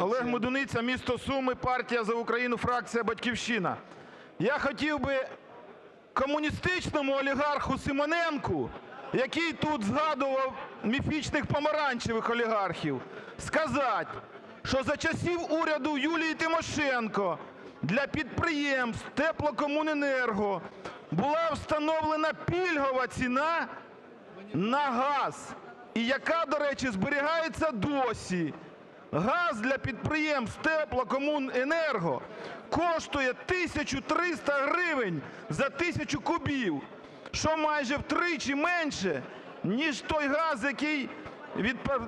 Олег Медуниця, місто Суми, партія "За Україну", фракція "Батьківщина". Я хотів би комуністичному олігарху Симоненку, який тут згадував міфічних помаранчевих олігархів, сказати, що за часів уряду Юлії Тимошенко для підприємств теплокомуненерго була встановлена пільгова ціна на газ, і яка, до речі, зберігається досі. Газ для підприємств теплокомуненерго коштує 1 тисячу 300 гривень за тисячу кубів, що майже втричі менше, ніж той газ, який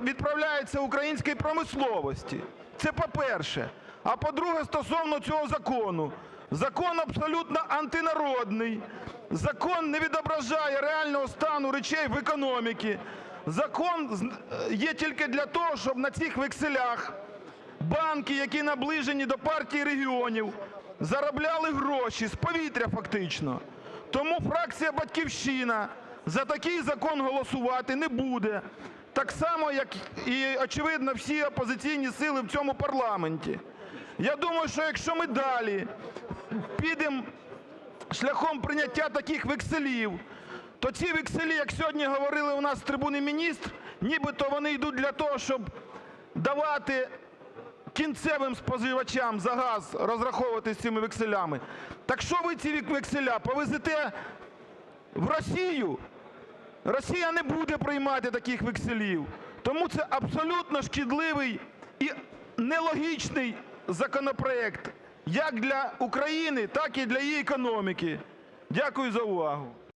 відправляється українській промисловості. Це по-перше. А по-друге, стосовно цього закону. Закон абсолютно антинародний, закон не відображає реального стану речей в економіці. Закон є тільки для того, щоб на цих векселях банки, які наближені до Партії регіонів, заробляли гроші з повітря фактично. Тому фракція "Батьківщина" за такий закон голосувати не буде, так само, як і, очевидно, всі опозиційні сили в цьому парламенті. Я думаю, що якщо ми далі підемо шляхом прийняття таких векселів, то ці векселі, як сьогодні говорили у нас з трибуни міністр, нібито вони йдуть для того, щоб давати кінцевим споживачам за газ розраховуватись цими векселями. Так що ви ці векселя повезете в Росію? Росія не буде приймати таких векселів. Тому це абсолютно шкідливий і нелогічний законопроект як для України, так і для її економіки. Дякую за увагу.